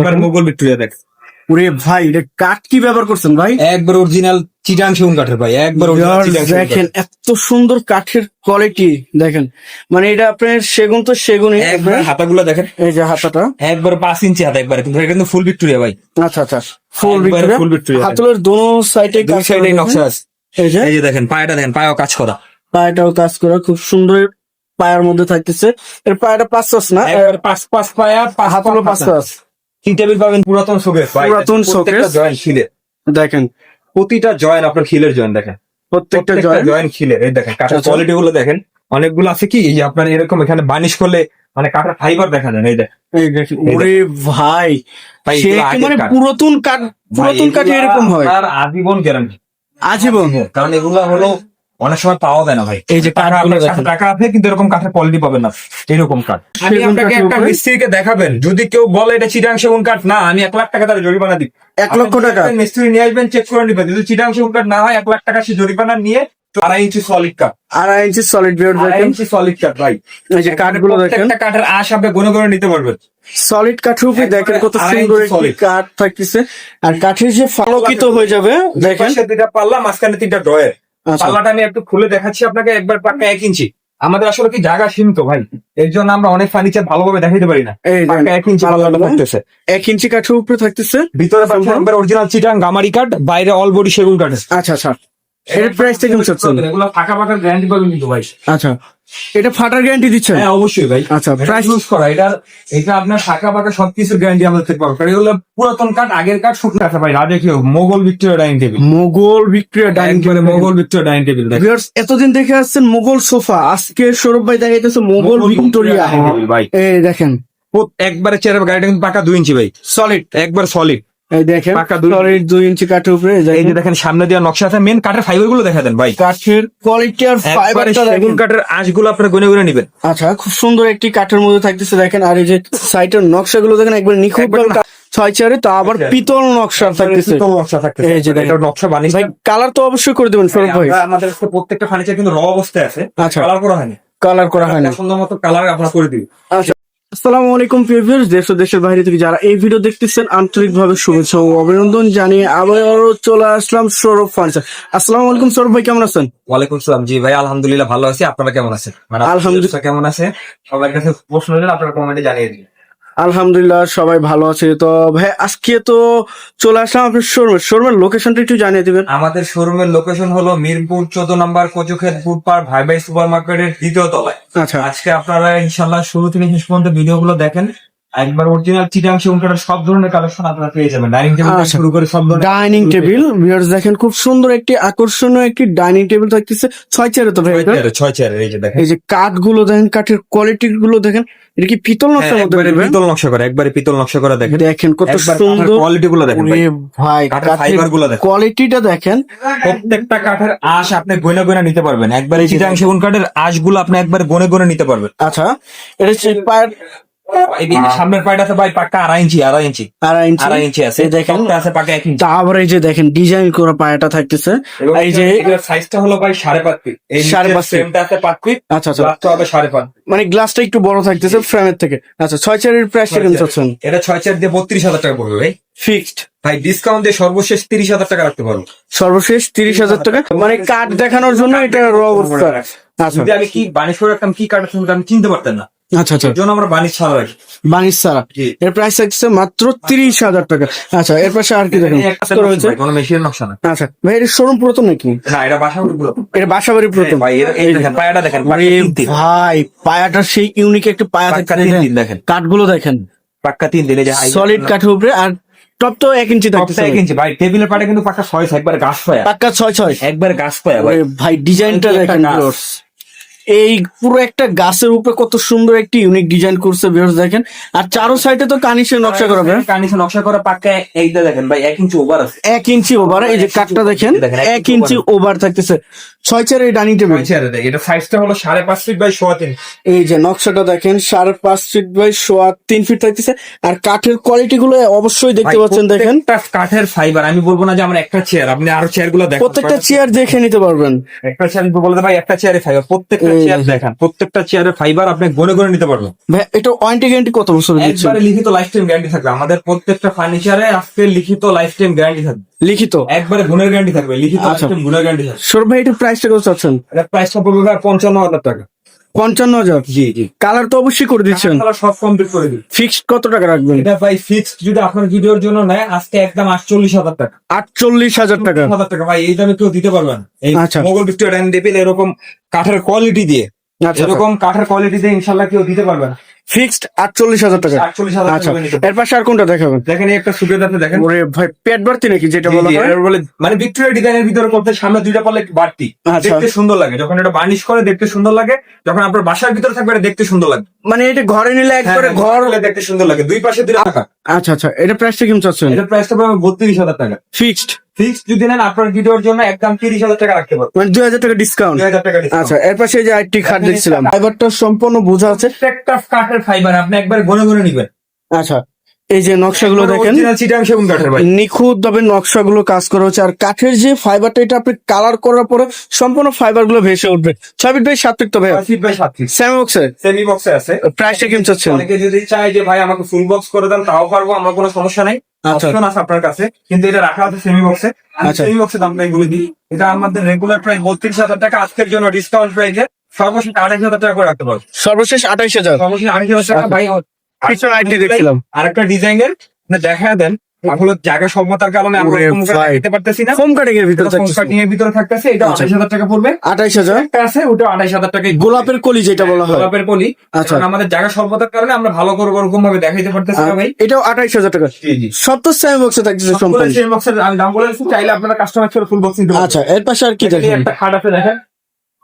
এবার মোগল ভিক্টোরিয়া দেখ। ওরে ভাই এটা কাঠ কি ব্যবহার করছেন ভাই? একবার অরিজিনাল চিটাং সেগুন কাঠের ভাই একবার দেখেন এত সুন্দর কাঠের কোয়ালিটি দেখেন। মানে এটা আপনার সেগুন তো সেগুনই একবার হাতাগুলো দেখেন। এই যে হাতাটা। একবার পাঁচ ইঞ্চি হাতা একবার কিন্তু এটা কিন্তু ফুল ভিক্টোরিয়া ভাই। আচ্ছা আচ্ছা ফুল। হাতলের দোনো সাইডে দুই সাইডে নকশা আছে। এই যে। এই যে দেখেন পায়টা দেখেন পায়েও কাজ করা। পায়াটাও কাজ করা খুব সুন্দর পায়ের মধ্যে থাকতেছে। এর পায়াটা পাঁচ সস না? পাঁচ পাঁচ পায়া পাঁচ হাতগুলো পাঁচ সস টি টেবিল পাবেন পুরাতন শোকেস পুরাতন showcase। জয়েন্ট খিলের দেখেন। প্রতিটা জয়েন্ট আপনার খিলের জয়েন্ট দেখেন। প্রত্যেকটা জয়েন্ট জয়েন্ট খিলের এই দেখেন কাঠের আচ্ছা। কোয়ালিটি গুলো দেখেন। অনেকগুলো আছে কি? আপনার এরকম এখানে বানিশ করলে মানে কাঠের ফাইবার দেখা যায় না, এই দেখ এই দেখেন ওরে ভাই ভাই সে মানে পুরাতন কাঠ পুরাতন কাঠ এরকম হয়। আপনার আজীবন গ্যারান্টি আজীবন। কারণ এগুলো হলো অনেক সময় পাওয়া যায় না ভাই। এই যে টাকা আছে কিন্তু এরকম কাঠের কোয়ালিটি পাবেন না। এরকম কাঠ আমি আপনাকে একটা? মিস্ত্রিকে দেখাবেন। যদি কেউ বলে এটা চিটাং সেগুন কাঠ না আমি এক লাখ টাকা তার জরিমানা দিই। এক লক্ষ টাকা। মিস্ত্রি নিয়ে আসবেন চেক করে নেবেন। যদি চিটাং সেগুন কাঠ না হয় এক লাখ টাকা সে জরিমানা নিয়ে আড়াই ইঞ্চি সলিড কাঠ আড়াই ইঞ্চি সলিড বিয়ার আড়াই ইঞ্চি সলিড কাঠ ভাই। এই যে কাঠগুলো দেখেন। প্রত্যেকটা কাঠের আশ আপনি গুনে গুনে নিতে পারবেন। সলিড কাঠের উপরে দেখেন কত সুন্দর একটি কাঠ থাকতেছে। আর কাঠের যে ফালকিত হয়ে যাবে দেখেন। দুইটা পাল্লা মাঝখানে তিনটা ড্রয়ার পাল্লাটা আমি একটু খুলে দেখাচ্ছি আপনাকে একবার পাক্কা এক ইঞ্চি। আমাদের আসলে কি জায়গা সীমিত ভাই? এর জন্য আমরা অনেক ফার্নিচার ভালোভাবে দেখাইতে পারি না। এক ইঞ্চি থাকতেছে এক ইঞ্চি কাঠের উপরে থাকতেছে। ভিতরে অরিজিনাল চিটাং গামারি কাঠ বাইরে অল বডি সেগুন কাঠ আচ্ছা আচ্ছা। এর প্রাইস থেকে এগুলো ফাঁকা ফাঁকা গ্যারান্টি পাবেন কিন্তু ভাই। আচ্ছা। এটা ফাটার গ্যারান্টি দিচ্ছেন? হ্যাঁ অবশ্যই ভাই। আচ্ছা প্রাইস ইউজ করা। এটা এটা আপনার ফাঁকা ফাঁকা সবকিছুর গ্যারান্টি আমাদের থেকে কারণ এগুলো পুরাতন কাঠ আগের কাঠ শুকনো আছে ভাই। রাজকীয় Mughal Victoria dining table Mughal Victoria dining একবারে Mughal Victoria dining table viewers এতদিন দেখে আসছেন মোগল সোফা। আজকে সৌরভ ভাই দেখাইতেছে মোগল ভিক্টোরিয়া ভাই। এই দেখেন। একবারে চেয়ারের গাড়িটা কিন্তু পাকা দুই ইঞ্চি ভাই। সলিড একবার সলিড এই দেখেন সলিড দুই ইঞ্চি কাঠের উপরে এই এই যে দেখেন। সামনে দেওয়া নকশা আছে মেন কাঠের ফাইবারগুলো দেখা দেন ভাই। কাঠের কোয়ালিটি আর একবারে সেগুন দেখেন। কাঠের আঁশগুলো আপনার গুনে গুনে নিবেন। আচ্ছা খুব সুন্দর একটি কাঠের মধ্যে থাকতেছে দেখেন আর এই যে সাইটের নকশাগুলো দেখেন একবার নিখুঁত ছয় চারে তা আবার আচ্ছা। পিতল নকশা থাকতেছে। নকশা থাকতেছে। এই যে দেখেন। নকশা বানিয়ে ভাই কালার তো অবশ্যই করে দেবেন ভাই। আমাদের প্রত্যেকটা ফার্নিচার কিন্তু র অবস্থায় আছে। আচ্ছা। কালার করা হয়নি। কালার করা হয় না সুন্দর মতো কালার আপনার করে দিবি আচ্ছা। আসসালামু আলাইকুম প্রিভিয়ার্স দেশ দেশের বাইরে থেকে যারা এই ভিডিও দেখতেছেন আন্তরিকভাবে শুভেচ্ছা ও অভিনন্দন জানিয়ে আবারও চলে আসলাম সৌরভ ফার্নিচার আসসালামু আলাইকুম সৌরভ ভাই কেমন আছেন? ওয়ালাইকুম সালাম। জি ভাই আলহামদুলিল্লাহ ভালো আছি। আপনারা কেমন আছেন? মানে আলহামদুলিল্লাহ। কেমন আছে? সবার কাছে প্রশ্ন হলে আপনারা কমেন্টে জানিয়ে দিন। আলহামদুলিল্লাহ সবাই ভালো আছে। তো ভাই আজকে তো চলে আসলাম আপনার শোরুমের শোরুমের লোকেশনটা একটু জানিয়ে দিবেন। আমাদের শোরুমের লোকেশন হলো মিরপুর চোদ্দ নম্বর কচুক্ষেত ফুটপার ভাই ভাই সুপার মার্কেটের দ্বিতীয় তলায়। আচ্ছা। আজকে আপনারা ইনশাল্লাহ শুরু থেকে শেষ পর্যন্ত ভিডিও গুলো দেখেন। একবার অরিজিনাল চিটাং সেগুনকাঠের সব ধরনের কালেকশন আপনারা পেয়ে যাবেন। ডাইনিং টেবিল আচ্ছা। শুরু করে সব ধরনের ডাইনিং টেবিল ভিউয়ার্স দেখেন খুব সুন্দর একটি আকর্ষণীয় একটি ডাইনিং টেবিল থাকতেছে। ছয় চেয়ারে তো ভাই ছয় ছয় চেয়ারের এই যে দেখেন। এই যে কাঠগুলো দেখেন কাঠের কোয়ালিটি গুলো দেখেন এটা কি পিতল হ্যাঁ, নকশার মধ্যে পিতল নকশা করা একবারে পিতল নকশা করা দেখেন। দেখেন কত সুন্দর। কোয়ালিটি গুলো দেখেন ভাই। কাঠের ফাইবারগুলো দেখেন। কোয়ালিটিটা দেখেন। প্রত্যেকটা কাঠের আঁশ আপনি গনে গনে নিতে পারবেন। একবারে চিটাং সেগুন কাঠের আঁশগুলো আপনি একবার গনে গনে নিতে পারবেন। আচ্ছা এটা পায়ের সামনের আছে ভাই পাক্কা আড়াই ইঞ্চি আড়াই ইঞ্চি। আড়াই ইঞ্চি? আড়াই ইঞ্চি আছে। দেখেন টপটা আছে পাক্কা এক ইঞ্চি। তারপরে এই যে দেখেন ডিজাইন করা পায়াটা থাকতেছে। এই যে সাইজটা হলো ভাই সাড়ে পাঁচ ফিট এই সাড়ে পাঁচ পাঁচ আছে পাঁচ ফিট আচ্ছা আচ্ছা। গ্লাসটা হবে সাড়ে পাঁচ মানে গ্লাসটা একটু বড় থাকতেছে ফ্রেমের থেকে। আচ্ছা ছয় চারের প্রাইস চাচ্ছেন? এটা ছয় চার দিয়ে বত্রিশ হাজার টাকা পড়বে ভাই। ফিক্সড ভাই ডিসকাউন্ট দিয়ে সর্বশেষ তিরিশ হাজার টাকা রাখতে পারব। সর্বশেষ তিরিশ হাজার টাকা। মানে কাঠ দেখানোর জন্য এটা র অবস্থা আচ্ছা। যদি আমি কি বানিশ করে রাখতাম কি আছে আমি চিনতে পারতাম না। আচ্ছা আচ্ছা। জন্য আমরা বানিশ ছাড়া রাখি। সারা জি। এর প্রাইস থাকছে মাত্র তিরিশ হাজার টাকা। আচ্ছা এর পাশে আর কি দেখেন? কোনো মেশিনের নকশা না। আচ্ছা ভাই এর শোরুম পুরাতন নাকি? না এটা বাসা গুলো এটা বাসাবাড়ি পুরাতন। ভাই এই দেখেন পায়াটা দেখেন। ভাই পায়াটা সেই ইউনিক একটা পায়া তিন দেখেন। কাঠগুলো দেখেন। পাক্কা তিন দিন এই যে সলিড কাঠের উপরে আর টপ তো এক ইঞ্চি টপটা থাকতেছে এক ইঞ্চি ভাই টেবিলের পাটা কিন্তু পাক্কা ছয় একবার গাছ পায়া। পাক্কা ছয় ছয়। একবার গাছ পায়া ভাই। ডিজাইনটা দেখেন। এই পুরো একটা গাছের উপরে কত সুন্দর একটি ইউনিক ডিজাইন করছে ভিউয়ার্স দেখেন। আর চারো সাইডে তো কানিসের নকশা করা ভাই। কানিসে নকশা করা পাক্কা এইটা দেখেন ভাই এক ইঞ্চি ওভার আছে। এক ইঞ্চি ওভার এই যে কাঠটা দেখেন এক ইঞ্চি ওভার থাকতেছে। ছয় চারের ডাইনিং টেবিল ছয় চেয়ারে দেয়। এটা সাইজটা হলো সাড়ে পাঁচ ফিট বাই সোয়া তিন। এই যে নকশাটা দেখেন সাড়ে পাঁচ ফিট বাই সোয়া তিন ফিট থাকতেছে। আর কাঠের কোয়ালিটি গুলো অবশ্যই দেখতে পাচ্ছেন দেখেন। কাঠের ফাইবার আমি বলব না যে আমার একটা চেয়ার আপনি আরও চেয়ারগুলো দেখেন। প্রত্যেকটা চেয়ার দেখে নিতে পারবেন। একটা চেয়ার বলতে ভাই একটা চেয়ারে ফাইবার প্রত্যেকটা এই চেয়ার দেখেন। প্রত্যেকটা চেয়ারের ফাইবার আপনি গনে গনে নিতে পারবেন। ভাই এটা ওয়ারেন্টি গ্যারান্টি কত বছর একবারে লিখিত লাইফ টাইম গ্যারান্টি থাকবে। আমাদের প্রত্যেকটা ফার্নিচারে আজকে লিখিত লাইফ টাইম গ্যারান্টি থাকবে। লিখিত? একবারে গুণের গ্যারান্টি থাকবে। লিখিত লাইফ আচ্ছা। টাইম গুণের গ্যারান্টি থাকবে। সৌরভ ভাই এটার প্রাইসটা কত চাচ্ছেন? এটা প্রাইসটা পড়বে ভাই পঞ্চান্ন হাজার টাকা। পঞ্চান্ন হাজার। জি জি। কালার তো অবশ্যই করে দিচ্ছেন। কালার সব কমপ্লিট করে দিন ফিক্সড কত টাকা রাখবেন? এটা ভাই ফিক্সড যদি আপনার ভিডিওর জন্য নেয় আজকে একদম আটচল্লিশ হাজার টাকা। আটচল্লিশ হাজার টাকা। হাজার টাকা ভাই এই দামে কেউ দিতে পারবে না। এই আচ্ছা। মোগল ভিক্টোরিয়া ডাইনিং টেবিল এরকম কাঠের কোয়ালিটি দিয়ে। এরকম কাঠের কোয়ালিটি দিয়ে ইনশাল্লাহ কেউ দিতে পারবে না। ফিক্সড আটচল্লিশ হাজার টাকা। আটচল্লিশ হাজার আচ্ছা টাকা এর পাশে আর কোনটা দেখাবেন? দেখেন একটা সুবিধাতে দেখেন। ওরে ভাই পেট বাড়তি নাকি যেটা বলা হয়? বলে মানে ভিক্টোরিয়া ডিজাইনের ভিতরে করতে সামনে দুইটা পারলে বাড়তি। আচ্ছা। দেখতে সুন্দর লাগে। যখন এটা বার্নিশ করে দেখতে সুন্দর লাগে। যখন আপনার বাসার ভিতরে থাকবে এটা দেখতে সুন্দর লাগে। মানে এটা ঘরে নিলে একবারে হ্যাঁ, ঘর হলে দেখতে সুন্দর লাগে। দুই পাশে দুই টাকা আচ্ছা আচ্ছা। এটা প্রাইসটা কেমন চাচ্ছেন? এটা প্রাইসটা পড়বে বত্রিশ হাজার টাকা। ফিক্সড ফিক্স যদি নেন আপনার ভিডিওর জন্য একদম তিরিশ হাজার টাকা রাখতে পারবেন মানে দুই হাজার টাকা ডিসকাউন্ট দুই হাজার টাকা। আচ্ছা এর পাশে যে আরেকটি খাট দেখছিলাম। ফাইবারটা সম্পূর্ণ বোঝা আছে। প্রত্যেকটা কাঠের ফাইবার আপনি একবার গনে গনে নিবেন। আচ্ছা এই যে নকশাগুলো দেখেন। ভাই। নিখুঁত ভাবে নকশাগুলো কাজ করা হচ্ছে। আর কাঠের যে ফাইবারটা এটা আপনি কালার করার পরে সম্পূর্ণ ফাইবারগুলো ভেসে উঠবে। ছয় ফিট বাই সাত ফিট তো ভাই ফিট বাই সাত ফিট স্যামবক্সে সেমি বক্সে আছে। প্রাইসটা কেমন চাচ্ছেন। অনেকে যদি চায় যে ভাই আমাকে ফুল বক্স করে দেন তাও পারব আমার কোনো সমস্যা নাই। অপশন আছে আপনার কাছে কিন্তু এটা রাখা আছে সেমি বক্সে আচ্ছা। সেমি বক্সের দামটা বলে দিই। এটা আমাদের রেগুলার প্রাইস বত্রিশ হাজার টাকা আজকের জন্য ডিসকাউন্ট প্রাইসে সর্বশেষ আড়াইশ হাজার টাকা করে রাখতে পারব। সর্বশেষ আড়াইশ হাজার। সর্বশেষ আড়াইশ হাজার টাকা আচ্ছা। ভাই দেখছিলাম। আরেকটা ডিজাইনের দেখা দেন। আসলে জায়গা স্বল্পতার কারণে আমরা পারতেছি না। ফোম কাটিং এর ভিতরে কাটিং এর ভিতরে থাকতেছে এটা আচ্ছা। আঠাইশ হাজার টাকা পড়বে। আঠাইশ হাজার? একটা আছে ওটা আঠাইশ হাজার টাকা গোলাপের কলি যেটা বলা হয়। গোলাপের কলি। আচ্ছা। আমাদের জায়গা স্বল্পতার কারণে আমরা ভালো করে ওরকম ভাবে দেখাইতে পারতেছি না ভাই। এটাও আঠাইশ হাজার টাকা। সব তো সেম বক্সে থাকছে সম্পূর্ণ সেম বক্সের আমি দাম বলে চাইলে আপনারা কাস্টমার ফুল বক্স। আচ্ছা এর পাশে আর কি দেখেন? একটা খাট আছে দেখেন।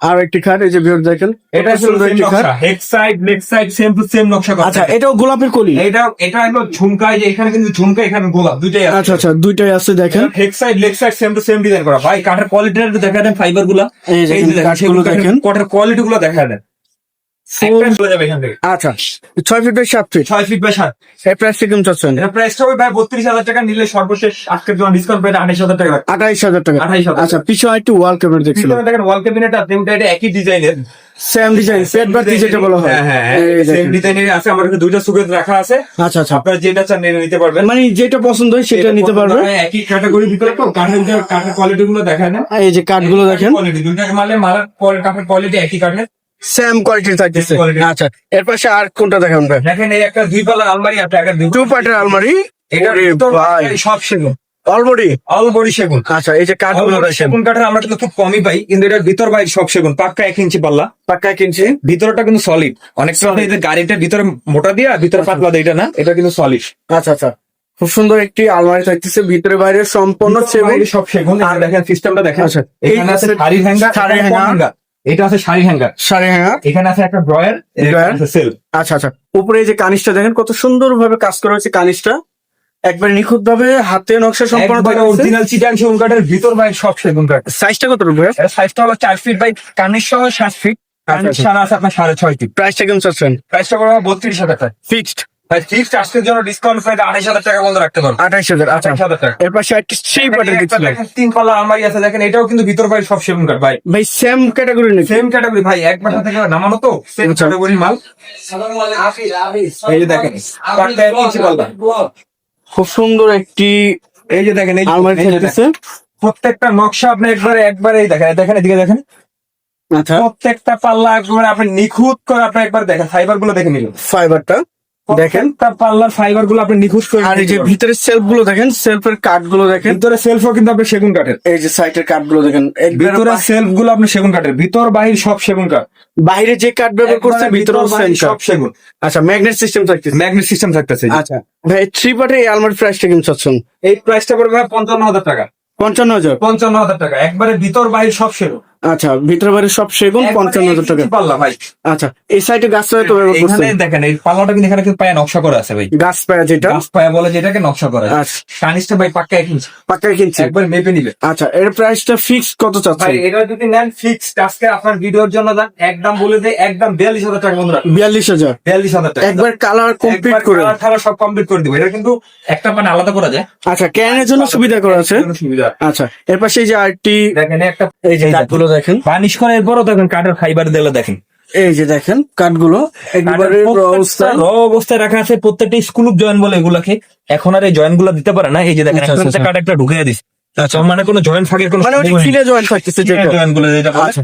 আর একটি খাট এই যে ভিউর দেখেন এটা সুন্দর একটি খাট। Head side leg side same to same নকশা করা আচ্ছা। এটাও গোলাপের কলি? এটা এটা হলো ঝুমকা যে এখানে কিন্তু ঝুমকা এখানে গোলাপ দুইটাই আছে। আচ্ছা আচ্ছা দুইটাই আছে দেখেন। Head side leg side same to same design করা। ভাই কাঠের কোয়ালিটিটা একটু দেখা দেন ফাইবারগুলা। এই যে এই দেখেন সেগুলো দেখেন দেখেন। কাঠের কোয়ালিটি গুলো দেখা দেন একটা চলে যাবে এখান থেকে আচ্ছা ছয় ফিট বাই সাত ফিট ছয় ফিট বাই সাত। এই প্রাইসটা কেমন চাচ্ছেন? এটা প্রাইসটা ওই ভাই বত্রিশ হাজার টাকা নিলে সর্বশেষ আজকের জন্য ডিসকাউন্ট পেয়ে আঠাইশ হাজার টাকা। আঠাইশ হাজার টাকা। 28,000 আচ্ছা পিছনে একটু ওয়াল ক্যাবিনেট দেখছিলাম। পিছনে দেখেন ওয়াল ক্যাবিনেট আছে এটা একই ডিজাইনের সেম ডিজাইন পেট বাড়তি যেটা বলা হয়। হ্যাঁ হ্যাঁ সেম ডিজাইনের আছে আমার কাছে দুইটা সুকেট রাখা আছে। আচ্ছা আচ্ছা। আপনারা যেটা চান নিতে পারবেন। মানে যেটা পছন্দ হয় সেটা নিতে পারবে হ্যাঁ, একই ক্যাটাগরির ভিতরে তো কাঠের কাঠের কোয়ালিটি গুলো দেখায় না। এই যে কাঠগুলো দেখেন। কোয়ালিটি দুইটা মালে মালার কাঠের কোয়ালিটি একই কাঠের। সেম কোয়ালিটির থাকতেছে। আচ্ছা এর পাশে আর কোনটা দেখান ভাই? দেখেন এই একটা দুই পাল্লা আলমারি আপনি একটা দুই টু পার্টের আলমারি? এটা ভাই। সব সেগুন। অলরেডি অলবডি সেগুন। আচ্ছা এই যে কাঠগুলো সেগুন কাঠের আমরা কিন্তু খুব কমই পাই কিন্তু এটার ভিতর বাইরে সব সেগুন পাক্কা এক ইঞ্চি পাল্লা। পাক্কা কিনছি ভিতরটা কিন্তু সলিড অনেক সময় এই যে গাড়িটার ভিতরে মোটা দিয়া ভিতরে পাতলা দেয় এটা না এটা কিন্তু সলিড আচ্ছা আচ্ছা। খুব সুন্দর একটি আলমারি থাকতেছে ভিতরে বাইরে সম্পূর্ণ সেগুন। সব সেগুন আর দেখেন সিস্টেমটা দেখেন। আচ্ছা, এখানে আছে হ্যাঙ্গার শাড়ি হ্যাঙ্গার। এটা আছে শাড়ি হ্যাঙ্গার সাড়ে হ্যাঁ এখানে আছে একটা ড্রয়ার। সেল আচ্ছা আচ্ছা। উপরে এই যে কানিসটা দেখেন কত সুন্দর ভাবে কাজ করা হয়েছে কানিসটা একবার নিখুঁত ভাবে হাতে নকশা সম্পন্ন একবারে অরিজিনাল চিটাং সেগুন কাঠের ভিতর বাইরে সব সেগুন কাঠ। সাইজটা কত রুপে সাইজটা হলো চার ফিট বাই কানের সহ সাত ফিট আচ্ছা। সারা আছে আপনার সাড়ে ছয় ফিট প্রাইসটা কেমন চাচ্ছেন? প্রাইসটা করব বত্রিশ হাজার ফিক্সড ভাই ফিক্সড আজকের জন্য ডিসকাউন্ট প্রাইস হাজার টাকা রাখতে পারব। হাজার আচ্ছা। আড়াইশ হাজার টাকা। এর পাশে একটি থ্রি পার্টের একটা দেখছিলাম দেখেন তিন পাল্লা আলমারি আছে দেখেন এটাও কিন্তু ভিতর বাইরে সব কাঠ ভাই। ভাই সেম ক্যাটাগরি নাকি? সেম ক্যাটাগরি ভাই এক বাসা থেকে নামানো তো সেম আচ্ছা। ক্যাটাগরি মাল। এই যে দেখেন খুব সুন্দর একটি এই যে দেখেন এই আলমারি। প্রত্যেকটা নকশা আপনি একবারে একবারে দেখেন দেখেন এদিকে দেখেন। আচ্ছা। প্রত্যেকটা পাল্লা একবারে আপনি নিখুঁত করে আপনি একবার দেখেন ফাইবারগুলো দেখে নিলেন। ফাইবারটা দেখেন। প্রত্যেকটা পাল্লার ফাইবারগুলো আপনি নিখুঁত করে আর এই যে ভিতরে সেলফগুলো দেখেন সেলফের কাঠগুলো দেখেন। ভিতরে সেলফও কিন্তু আপনি সেগুন কাঠের এই যে সাইটের কাঠগুলো দেখেন ভিতরে সেলফগুলো আপনি সেগুন কাঠের ভিতর বাহির সব সেগুন কাঠ বাইরে যে কাঠ ব্যবহার করছে একবারে ভিতরে ভিতর সব সেগুন। আচ্ছা ম্যাগনেট সিস্টেম থাকতেছে। ম্যাগনেট সিস্টেম থাকতেছে আচ্ছা ভাই থ্রি পার্টের এই আলমারি প্রাইসটা কেমন চাচ্ছেন এই প্রাইসটা পড়বে পঞ্চান্ন হাজার টাকা। পঞ্চান্ন হাজার। পঞ্চান্ন হাজার টাকা। একবারে ভিতর বাহির সব সেগুন। আচ্ছা ভিতরে বাইরে সব সেগুন পঞ্চান্ন হাজার টাকা। পাল্লা ভাই। আচ্ছা এই সাইডে গাছ পায়া তো এখানে দেখেন এই পাল্লাটা কিন্তু এখানে পায়ে নকশা করা আছে ভাই। গাছ পায়া যেটা? গাছ পায়া বলে যেটাকে নকশা করা আছে। আচ্ছা। কানিসটা ভাই পাক্কা ইঞ্চি। পাক্কা কিনছি একবার মেপে নিবে আচ্ছা এর প্রাইসটা ফিক্স কত ভাই এটা যদি নেন ফিক্সড আজকে আপনার ভিডিওর জন্য দেন একদম বলে দেয় একদম বিয়াল্লিশ হাজার টাকা বন্ধুরা। বিয়াল্লিশ হাজার? বিয়াল্লিশ হাজার টাকা। একবার কালার কমপ্লিট করে। colour ছাড়া সব কমপ্লিট করে দিব। এটা কিন্তু একটা মানে আলাদা করা যায়। আচ্ছা ক্যানের জন্য সুবিধা করা। আছে? সুবিধা। আচ্ছা এর পাশে এই যে আরটি দেখেন একটা এই যে দেখেন। বানিশ করার পরও দেখেন কাঠের ফাইবার দিলে দেখেন। এই যে দেখেন কাঠগুলো একবারে র অবস্থায়। রাখা আছে প্রত্যেকটা স্কুলুপ জয়েন বলে এগুলাকে। এখন আর এই জয়েন্টগুলা দিতে পারে না এই যে দেখেন আচ্ছা, একটা আচ্ছা, কাঠ একটা ঢুকে দিস আচ্ছা। মানে কোনো জয়েন্ট ফাঁকের কোনো মানে জয়েন্ট থাকতেছে জয়েন্টগুলো আচ্ছা।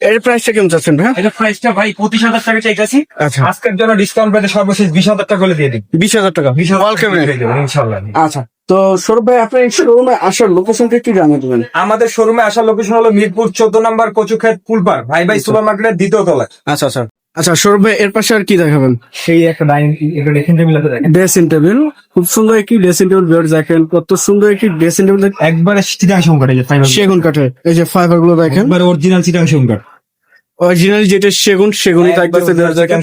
এর প্রাইসটা কেমন চাচ্ছেন ভাই এটা প্রাইসটা ভাই পঁচিশ হাজার টাকা চাইতেছি। আচ্ছা। আজকের জন্য ডিসকাউন্ট পেতে সর্বশেষ বিশ হাজার টাকা করে দিয়ে দিন। বিশ হাজার টাকা। বিশ হাজার cabinet। ইনশাল্লাহ আচ্ছা তো সৌরভ ভাই আপনার শোরুমে আসার লোকেশনটা একটু জানিয়ে দেবেন। আমাদের শোরুমে আসার লোকেশন হলো মিরপুর চোদ্দ নম্বর কচুক্ষেত পুলপার ভাই ভাই আচ্ছা। সুপার মার্কেটের দ্বিতীয় তলায়। আচ্ছা আচ্ছা। আচ্ছা সৌরভ ভাই এর পাশে আর কি দেখাবেন? সেই একটা ডাইনিং একটা ড্রেসিং টেবিল আছে দেখেন। ড্রেসিং টেবিল খুব সুন্দর একটি ড্রেসিং টেবিল বেড দেখেন কত সুন্দর একটি ড্রেসিং টেবিল একবারে চিটাং সংকাট এই যে ফাইবার সেগুন কাঠের এই যে ফাইবারগুলো দেখেন। একবারে অরিজিনাল চিটাং সংকাট। অরিজিনাল যেটা সেগুন সেগুনই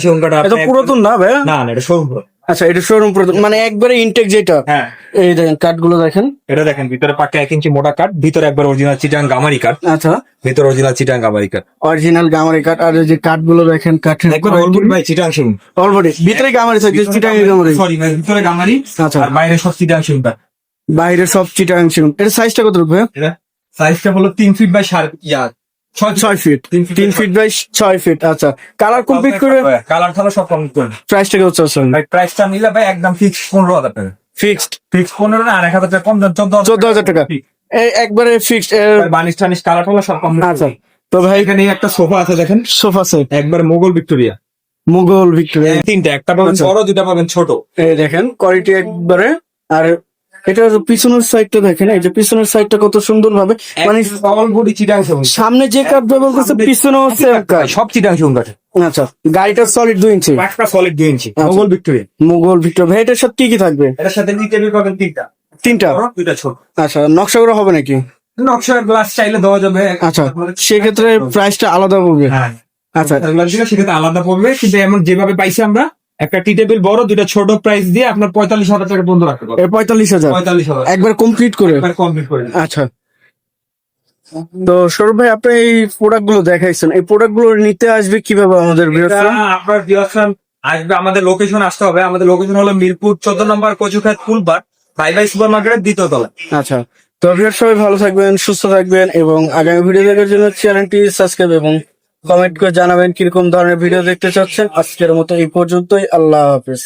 সংকাট এটা পুরাতন না ভাই না না এটা শোরুম আচ্ছা এটা শোরুম পুরাতন মানে একবারে ইনটেক যেটা হ্যাঁ। এই দেখেন কাঠগুলো দেখেন। এটা দেখেন ভিতরে পাক্কা এক ইঞ্চি মোটা কাঠ ভিতরে একবার অরিজিনাল চিটাং গামারি কাঠ আচ্ছা। ভিতরে অরিজিনাল চিটাং গামারি কাঠ অরিজিনাল গামারি কাঠ আর এই যে কাঠগুলো দেখেন কাঠের একবার অলবুট ভাই চিটাং শুনুন অলরেডি ভিতরে গামারি থাকে চিটাং গামারি সরি ভিতরে গামারি আচ্ছা। আর বাইরে সব চিটাং শুনটা বাইরে সব চিটাং সেগুন এর সাইজটা কত এটা সাইজটা হলো তিন ফিট বাই সাড়ে ছয় ফিট তিন ফিট বাই ছয় ফিট আচ্ছা। কালার কমপ্লিট করে কালার থালা সব কমপ্লিট করে প্রাইসটা কত চাচ্ছেন ভাই প্রাইসটা নিলে ভাই একদম ফিক্স পনেরো হাজার টাকা। ফিক্সড ফিক্স পনেরো না আর এক হাজার টাকা কম দেন চোদ্দ চোদ্দ হাজার টাকা। একবারে ফিক্সড বানিশ টানিশ কালার টালা সব কমপ্লিট আচ্ছা। তো ভাই এখানে একটা সোফা আছে দেখেন। সোফা সেট একবার মোগল ভিক্টোরিয়া। মোগল ভিক্টোরিয়া। তিনটা একটা পাবেন আচ্ছা। বড় দুটা পাবেন ছোট। এই দেখেন কোয়ালিটি একবারে আর এটা পিছনের সাইডটা দেখেন এই যে পিছনের সাইডটা কত সুন্দর ভাবে মানে অল বডি চিটাং সামনে যে কাঠ ব্যবহার করছে পিছনেও সেম কাঠ সব চিটাং সেগুন কাঠে আচ্ছা গাড়িটা সলিড দুই ইঞ্চি একটা সলিড দুই ইঞ্চি আচ্ছা। মোগল ভিক্টোরিয়া। এটার সাথে কি কি থাকবে? এটার সাথে পাবেন তিনটা। তিনটা? দুইটা ছোট। আচ্ছা নকশা করা হবে নাকি? নকশার গ্লাস চাইলে দেওয়া যাবে। আচ্ছা সেক্ষেত্রে প্রাইসটা আলাদা পড়বে। হ্যাঁ। আচ্ছা। সেক্ষেত্রে আলাদা পড়বে। কিন্তু এমন যেভাবে পাইছি আমরা একটা টি টেবিল বড় দুইটা ছোট প্রাইস দিয়ে আপনার পঁয়তাল্লিশ হাজার টাকা বন্ধ রাখতে পারবেন। পঁয়তাল্লিশ হাজার? পঁয়তাল্লিশ হাজার। একবার কমপ্লিট করে। একবার কমপ্লিট করে আচ্ছা। তো সৌরভ ভাই আপনি এই প্রোডাক্টগুলো দেখাইছেন। এই প্রোডাক্টগুলো নিতে আসবে কীভাবে আমাদের আপনার আসবে আমাদের লোকেশন আসতে হবে। আমাদের লোকেশন হলো মিরপুর চোদ্দ নম্বর কচুখাত ফুলবার বাই বাই সুপার মার্কেটের দ্বিতীয় তলায় আচ্ছা। তো ভিউয়ার সবাই ভালো থাকবেন সুস্থ থাকবেন এবং আগামী ভিডিও দেখার জন্য চ্যানেলটি সাবস্ক্রাইব এবং কমেন্ট করে জানাবেন কীরকম ধরনের ভিডিও দেখতে চাচ্ছেন। আজকের মতো এই পর্যন্তই। আল্লাহ হাফেজ।